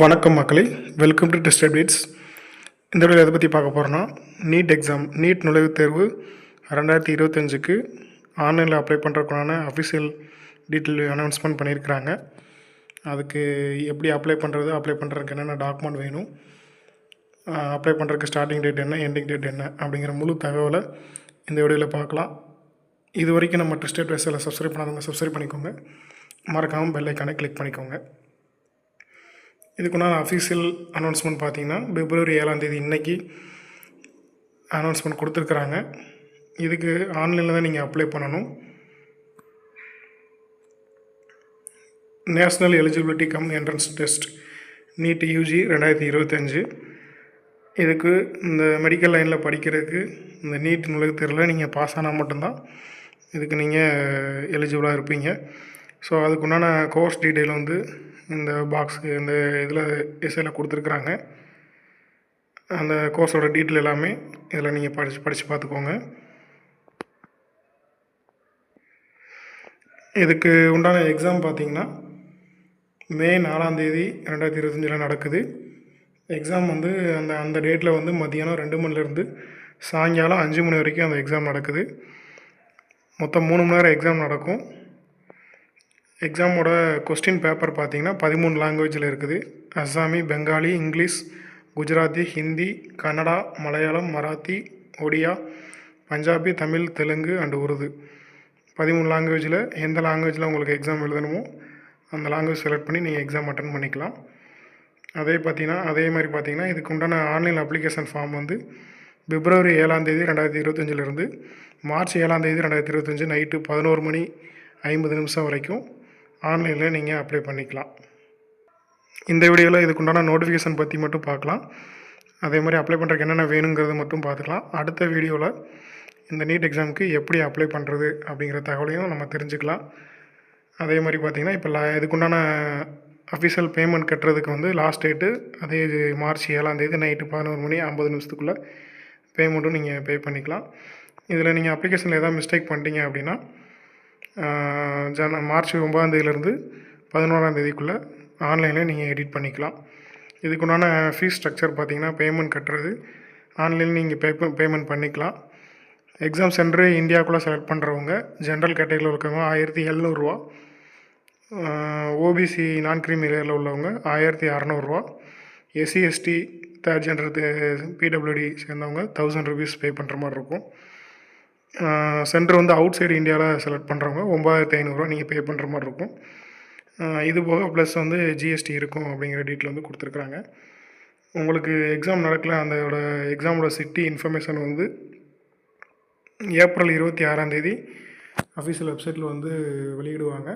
வணக்கம் மக்களே. Welcome to test updates இந்த வீடியோ எதை பற்றி பார்க்க போகிறோன்னா நீட் எக்ஸாம் நீட் நுழைவுத் தேர்வு ரெண்டாயிரத்தி இருபத்தஞ்சுக்கு ஆன்லைனில் அப்ளை பண்ணுறதுக்கான அஃபிஷியல் டீட்டெயில் அனௌன்ஸ்மெண்ட் பண்ணியிருக்கிறாங்க. அதுக்கு எப்படி அப்ளை பண்ணுறது அப்ளை பண்ணுறதுக்கு என்னென்ன டாக்குமெண்ட் வேணும் அப்ளை பண்ணுறதுக்கு ஸ்டார்டிங் டேட் என்ன எண்டிங் டேட் என்ன அப்படிங்கிற முழு தகவலை இந்த வீடியோவில் பார்க்கலாம். இது வரைக்கும் நம்ம ட்ரிஸ்டேட் வயசில் சப்ஸ்கிரைப் பண்ணாதவங்க சப்ஸ்கிரைப் பண்ணிக்கோங்க. மறக்காமல் பெல் ஐக்கானை கிளிக் பண்ணிக்கோங்க. இதுக்குன்னா அஃபீஷியல் அனௌன்ஸ்மெண்ட் பார்த்தீங்கன்னா பிப்ரவரி ஏழாம் தேதி அனௌன்ஸ்மெண்ட் கொடுத்துருக்குறாங்க. இதுக்கு ஆன்லைனில் தான் நீங்கள் அப்ளை பண்ணணும். National eligibility cum entrance test NEET UG ரெண்டாயிரத்தி இருபத்தஞ்சு. இதுக்கு இந்த மெடிக்கல் லைனில் படிக்கிறதுக்கு இந்த நீட் நுழைவுத் தேர்வில் நீங்கள் பாஸ் ஆனால் மட்டும்தான் இதுக்கு நீங்கள் எலிஜிபிளாக இருப்பீங்க. ஸோ அதுக்குண்டான கோர்ஸ் டீட்டெயில் வந்து இந்த பாக்ஸு இந்த இதில் எஸ்ஐயில் கொடுத்துருக்குறாங்க. அந்த கோர்ஸோட டீட்டெயில் எல்லாமே இதில் நீங்கள் படித்து படித்து பார்த்துக்கோங்க. இதுக்கு உண்டான எக்ஸாம் பார்த்தீங்கன்னா மே நாலாந்தேதி ரெண்டாயிரத்தி இருபத்தஞ்சில் நடக்குது. எக்ஸாம் வந்து அந்த அந்த டேட்டில் வந்து மத்தியானம் ரெண்டு மணிலேருந்து சாயங்காலம் அஞ்சு மணி வரைக்கும் அந்த எக்ஸாம் நடக்குது. மொத்தம் மூணு மணி நேரம் எக்ஸாம் நடக்கும். எக்ஸாமோட கொஸ்டின் பேப்பர் பார்த்தீங்கன்னா பதிமூணு லாங்குவேஜில் இருக்குது. Assamese Bengali English Gujarati Hindi Kannada Malayalam Marathi Odia Punjabi Tamil Telugu and Urdu. பதிமூணு லாங்குவேஜில் எந்த லாங்குவேஜில் உங்களுக்கு எக்ஸாம் எழுதணுமோ அந்த லாங்குவேஜ் செலக்ட் பண்ணி நீங்கள் எக்ஸாம் அட்டன் பண்ணிக்கலாம். அதே பார்த்தீங்கன்னா அதே மாதிரி பார்த்தீங்கன்னா இதுக்கு உண்டான ஆன்லைன் அப்ளிகேஷன் ஃபார்ம் வந்து பிப்ரவரி ஏழாம் தேதி ரெண்டாயிரத்தி இருபத்தஞ்சிலிருந்து மார்ச் ஏழாம் தேதி ரெண்டாயிரத்தி இருபத்தஞ்சி நைட்டு பதினோரு மணி ஐம்பது நிமிஷம் வரைக்கும் ஆன்லைனில் நீங்கள் அப்ளை பண்ணிக்கலாம். இந்த வீடியோவில் இதுக்குண்டான நோட்டிஃபிகேஷன் பற்றி மட்டும் பார்க்கலாம் அதே மாதிரி அப்ளை பண்ணுறதுக்கு என்னென்ன வேணுங்கிறத மட்டும் பார்த்துக்கலாம் அடுத்த வீடியோவில் இந்த நீட் எக்ஸாமுக்கு எப்படி அப்ளை பண்ணுறது அப்படிங்கிற தகவலையும் நம்ம தெரிஞ்சுக்கலாம். அதே மாதிரி பார்த்திங்கன்னா இப்போ லா இதுக்குண்டான அஃபிஷியல் பேமெண்ட் கட்டுறதுக்கு வந்து லாஸ்ட் டேட்டு அதே மார்ச் ஏழாம் தேதி நைட்டு பதினோரு மணி ஐம்பது நிமிஷத்துக்குள்ளே பேமெண்ட்டும் நீங்கள் பே பண்ணிக்கலாம். இதில் நீங்கள் அப்ளிகேஷனில் எதாவது மிஸ்டேக் பண்ணிட்டீங்க அப்படின்னா ஜன மார்ச் ஒம்பதாந்தேதியிலேருந்து பதினோராந்தேதிக்குள்ளே ஆன்லைனில் நீங்கள் எடிட் பண்ணிக்கலாம். இதுக்குண்டான ஃபீஸ் ஸ்ட்ரக்சர் பார்த்தீங்கன்னா பேமெண்ட் கட்டுறது. ஆன்லைனில் நீங்கள் பே பேமெண்ட் பண்ணிக்கலாம். எக்ஸாம் சென்டரு இந்தியாவுக்குள்ளே செலக்ட் பண்ணுறவங்க ஜென்ரல் கேட்டகரியில் இருக்கவங்க ஆயிரத்தி எழுநூறுவா ஓபிசி நான் கிரீம் ஏரியாவில் உள்ளவங்க ஆயிரத்தி அறநூறுவா SC ST third gender P W D சேர்ந்தவங்க தௌசண்ட் ருபீஸ் பே பண்ணுற மாதிரி இருக்கும். சென்டர் வந்து அவுட் சைடு இந்தியாவில் செலக்ட் பண்ணுறவங்க ஒம்பதாயிரத்தி ஐநூறுரூவா நீங்கள் பே பண்ணுற மாதிரி இருக்கும். இது போக ப்ளஸ் வந்து ஜிஎஸ்டி இருக்கும் அப்படிங்கிற டீட்டில் வந்து கொடுத்துருக்குறாங்க. உங்களுக்கு எக்ஸாம் நடக்கல அதோட எக்ஸாமோட சிட்டி இன்ஃபர்மேஷன் வந்து ஏப்ரல் இருபத்தி ஆறாம் தேதி அஃபீஷியல் வெப்சைட்டில் வந்து வெளியிடுவாங்க.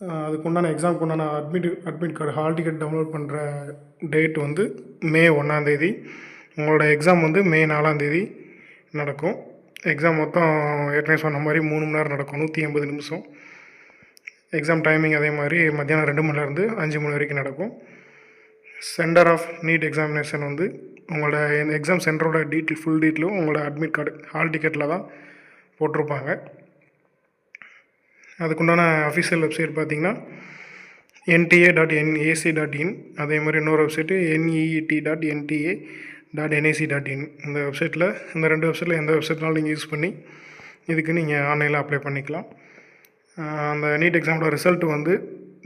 அதுக்கு உண்டான எக்ஸாமுக்கு உண்டான admit admit card hall ticket download பண்ணுற டேட் வந்து மே ஒன்றாந்தேதி உங்களோட எக்ஸாம் வந்து மே நாலாந்தேதி நடக்கும். எக்ஸாம் மொத்தம் ஏற்கனவே சொன்ன மாதிரி மூணு மணி நேரம் நடக்கும் நூற்றி எண்பது நிமிஷம். எக்ஸாம் டைமிங் அதே மாதிரி மத்தியானம் ரெண்டு மணிலேருந்து அஞ்சு மணி வரைக்கும் நடக்கும். சென்டர் ஆஃப் நீட் எக்ஸாமினேஷன் வந்து உங்களோட எக்ஸாம் சென்டரோட டீட்டெயில் ஃபுல் டீட்டெயிலும் உங்களோட அட்மிட் கார்டு ஹால் டிக்கெட்டில் தான் போட்டிருப்பாங்க. அதுக்குண்டான அஃபிஷியல் வெப்சைட் பார்த்தீங்கன்னா NTA dot N A C dot in அதே மாதிரி இன்னொரு website N E E T dot NTA dot N A C dot in இந்த வெப்சைட்டில் இந்த ரெண்டு வெப்சைட்டில் எந்த வெப்சைட்னாலும் நீங்கள் யூஸ் பண்ணி இதுக்கு நீங்கள் ஆன்லைனில் அப்ளை பண்ணிக்கலாம். அந்த நீட் எக்ஸாமோட ரிசல்ட் வந்து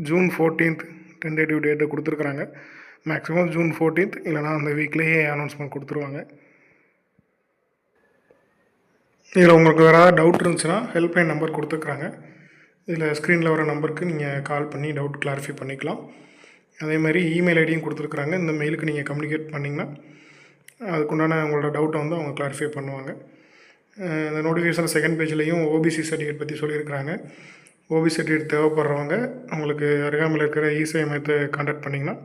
ஜூன் ஃபோர்டீன்த் டென்டேட்டிவ் டேட்டை கொடுத்துருக்குறாங்க. மேக்ஸிமம் ஜூன் ஃபோர்டீன்த் இல்லைனா அந்த வீக்லேயே அனௌன்ஸ்மெண்ட் கொடுத்துருவாங்க. இதில் உங்களுக்கு வேறு ஏதாவது டவுட் இருந்துச்சுன்னா ஹெல்ப்லைன் நம்பர் கொடுத்துருக்குறாங்க. இதில் ஸ்க்ரீனில் வர நம்பருக்கு நீங்கள் கால் பண்ணி டவுட் கிளாரிஃபை பண்ணிக்கலாம். அதே மாதிரி இமெயில் ஐடியும் கொடுத்துருக்குறாங்க. இந்த மெயிலுக்கு நீங்கள் கம்யூனிகேட் பண்ணிங்கன்னா அதுக்குண்டான உங்களோட டவுட்டை வந்து அவங்க கிளாரிஃபை பண்ணுவாங்க. இந்த நோட்டிஃபிகேஷன் செகண்ட் பேஜ்லேயும் ஓபிசி சர்டிஃபிகேட் பற்றி சொல்லியிருக்கிறாங்க. ஓபிசி சர்டிஃபிகேட் தேவைப்படுறவங்க அவங்களுக்கு அருகாமையில் இருக்கிற இசேவை மையத்தை கான்டாக்ட் பண்ணிங்கன்னா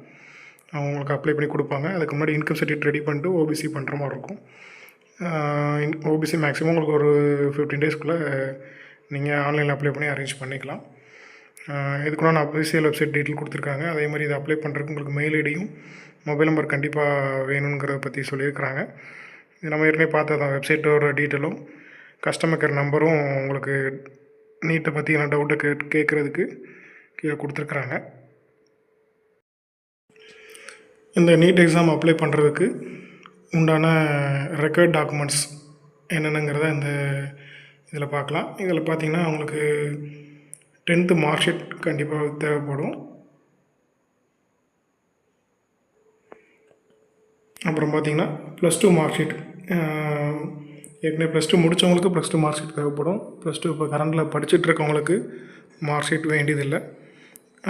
அவங்க உங்களுக்கு அப்ளை பண்ணி கொடுப்பாங்க. அதுக்கு முன்னாடி இன்கம் சர்டிஃபிகேட் ரெடி பண்ணிட்டு ஓபிசி பண்ணுற மாதிரி இருக்கும். ஓபிசி மேக்ஸிமம் உங்களுக்கு ஒரு ஃபிஃப்டீன் டேஸ்க்குள்ளே நீங்கள் ஆன்லைனில் அப்ளை பண்ணி அரேஞ்ச் பண்ணிக்கலாம். இதுக்குள்ள அஃபிஷியல் வெப்சைட் டீட்டெயில் கொடுத்துருக்காங்க. அதே மாதிரி இதை அப்ளை பண்ணுறதுக்கு உங்களுக்கு மெயில் ஐடியும் மொபைல் நம்பர் கண்டிப்பாக வேணுங்கிறத பற்றி சொல்லியிருக்கிறாங்க. இது நம்ம ஏற்கனவே பார்த்தது தான் வெப்சைட்டோட டீட்டெயிலும் கஸ்டமர் கேர் நம்பரும் உங்களுக்கு நீட்டை பற்றின டவுட்டை கே கேட்குறதுக்கு கீழே கொடுத்துருக்குறாங்க. இந்த நீட் எக்ஸாம் அப்ளை பண்ணுறதுக்கு உண்டான ரெக்கார்ட் டாக்குமெண்ட்ஸ் என்னென்னங்கிறத இந்த இதில் பார்க்கலாம். இதில் பார்த்தீங்கன்னா உங்களுக்கு டென்த்து மார்க் ஷீட் கண்டிப்பாக தேவைப்படும். அப்புறம் பார்த்தீங்கன்னா ப்ளஸ் டூ மார்க் ஷீட் ஏற்கனவே ப்ளஸ் டூ முடித்தவங்களுக்கு ப்ளஸ் டூ மார்க் ஷீட் தேவைப்படும். ப்ளஸ் டூ இப்போ கரண்டில் படிச்சுட்டு இருக்கவங்களுக்கு மார்க் ஷீட் வேண்டியதில்லை.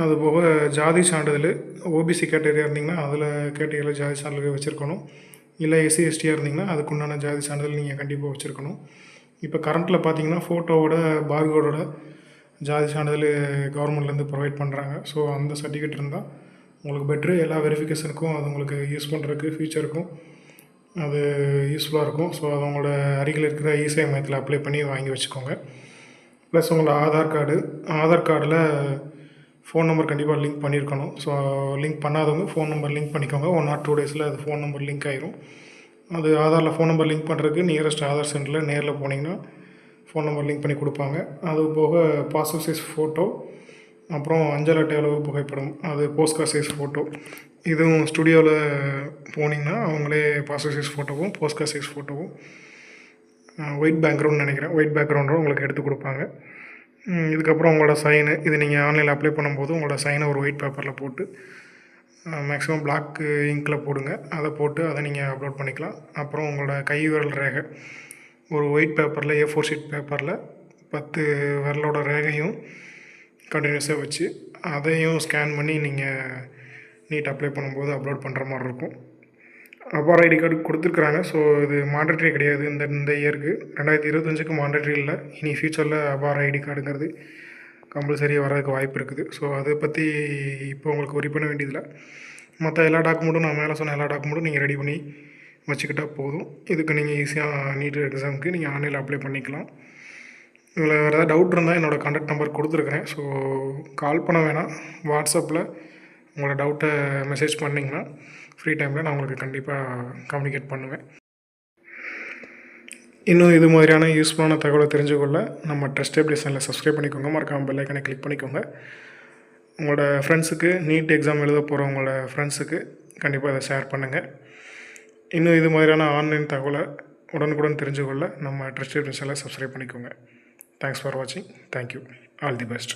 அதுபோக ஜாதி சான்றிதழ் ஓபிசி கேட்டகரியாக இருந்தீங்கன்னா அதில் கேட்டகரியில் ஜாதி சான்றிதழ் வச்சுருக்கணும். இல்லை எஸ்சி எஸ்டியாக இருந்தீங்கன்னா அதுக்குண்டான ஜாதி சான்றிதழ் நீங்கள் கண்டிப்பாக வச்சுருக்கணும். இப்போ கரண்ட்டில் பார்த்தீங்கன்னா ஃபோட்டோவோட பார்கோடோட ஜாதி சான்றிதழ் கவர்மெண்ட்லேருந்து ப்ரொவைட் பண்ணுறாங்க ஸோ அந்த சர்டிஃபிகேட் இருந்தால் உங்களுக்கு பெட்ரு எல்லா வெரிஃபிகேஷனுக்கும் அது உங்களுக்கு யூஸ் பண்ணுறதுக்கு ஃபியூச்சருக்கும் அது யூஸ்ஃபுல்லாக இருக்கும். ஸோ அது உங்களோட அருகில் இருக்கிற இசை மையத்தில் அப்ளை பண்ணி வாங்கி வச்சுக்கோங்க. ப்ளஸ் உங்களோட ஆதார் கார்டு ஆதார் கார்டில் ஃபோன் நம்பர் கண்டிப்பாக லிங்க் பண்ணியிருக்கணும் ஸோ லிங்க் பண்ணாதவங்க ஃபோன் நம்பர் லிங்க் பண்ணிக்கோங்க. ஒன் ஆர் டூ டேஸில் அது ஃபோன் நம்பர் லிங்க் ஆயிரும். அது ஆதாரில் ஃபோன் நம்பர் லிங்க் பண்ணுறதுக்கு நியரஸ்ட் ஆதார் சென்டரில் நேரில் போனீங்கன்னா ஃபோன் நம்பர் லிங்க் பண்ணி கொடுப்பாங்க. அது போக பாஸ்போர்ட் சைஸ் ஃபோட்டோ அப்புறம் அஞ்சல் அட்டை அளவு புகைப்படம் அது போஸ்ட்கார்ட் சைஸ் ஃபோட்டோ இதுவும் ஸ்டுடியோவில் போனீங்கன்னா அவங்களே பாஸ்போர்ட் சைஸ் ஃபோட்டோவும் போஸ்ட்கார்ட் சைஸ் ஃபோட்டோவும் ஒயிட் பேக்ரவுண்ட் நினைக்கிறேன். ஒயிட் பேக்ரவுண்டும் உங்களுக்கு எடுத்து கொடுப்பாங்க. இதுக்கப்புறம் உங்களோட சைனு இது நீங்கள் ஆன்லைனில் அப்ளை பண்ணும்போது உங்களோட சைனை ஒரு ஒயிட் பேப்பரில் போட்டு மேக்ஸிமம் பிளாக் இங்கில் போடுங்க. அதை போட்டு அதை நீங்கள் அப்லோட் பண்ணிக்கலாம். அப்புறம் உங்களோட கை விரல் ரேகை. ஒரு ஒயிட் பேப்பரில் ஏ ஃபோர் ஷீட் பேப்பரில் பத்து விரலோட ரேகையும் கண்டினியூஸாக வச்சு அதையும் ஸ்கேன் பண்ணி நீங்கள் நீட் அப்ளை பண்ணும்போது அப்லோட் பண்ணுற மாதிரி இருக்கும். அபார் ஐடி கார்டு கொடுத்துருக்குறாங்க. ஸோ இது மாண்டட்ரி கிடையாது. இந்த இந்த இயருக்கு ரெண்டாயிரத்தி இருபத்தஞ்சுக்கு மாண்டட்ரி இல்லை. இனி ஃப்யூச்சரில் அபார் ஐடி கார்டுங்கிறது கம்பல்சரியாக வரதுக்கு வாய்ப்பு இருக்குது. ஸோ அதை பற்றி இப்போ உங்களுக்கு ஒரி பண்ண வேண்டியதில்லை. மற்ற எல்லா டாக்குமெண்ட்டும் நான் மேலே சொன்ன எல்லா டாக்குமெண்ட்டும் நீங்கள் ரெடி பண்ணி வச்சுக்கிட்டால் போதும். இதுக்கு நீங்கள் ஈஸியாக நீட் எக்ஸாமுக்கு நீங்கள் ஆன்லைனில் அப்ளை பண்ணிக்கலாம். இதில் வேறு ஏதாவது டவுட் இருந்தால் என்னோடய கான்டாக்ட் நம்பர் கொடுத்துருக்குறேன். ஸோ கால் பண்ண வேணாம். வாட்ஸ்அப்பில் உங்களோட டவுட்டை மெசேஜ் பண்ணிங்கன்னா ஃப்ரீ டைமில் நான் உங்களுக்கு கண்டிப்பாக கம்யூனிகேட் பண்ணுவேன். இன்னும் இது மாதிரியான யூஸ்ஃபுல்லான தகவலை தெரிஞ்சுக்கொள்ள நம்ம ட்ரஸ்ட் அப்டி சப்ஸ்கிரைப் பண்ணிக்கோங்க. மறக்காமல் பெல்லைக்கனை கிளிக் பண்ணிக்கோங்க. உங்களோட ஃப்ரெண்ட்ஸுக்கு நீட் எக்ஸாம் எழுத போகிறவங்களோட ஃப்ரெண்ட்ஸுக்கு கண்டிப்பாக அதை ஷேர் பண்ணுங்கள் இன்னும் இது மாதிரியான ஆன்லைன் தகவலை உடனுக்குடன் தெரிஞ்சுக்கொள்ள நம்ம ட்ரஸ்ட் அப்டி சப்ஸ்கிரைப் பண்ணிக்கோங்க. தேங்க்ஸ் ஃபார் வாட்சிங் thank you all the best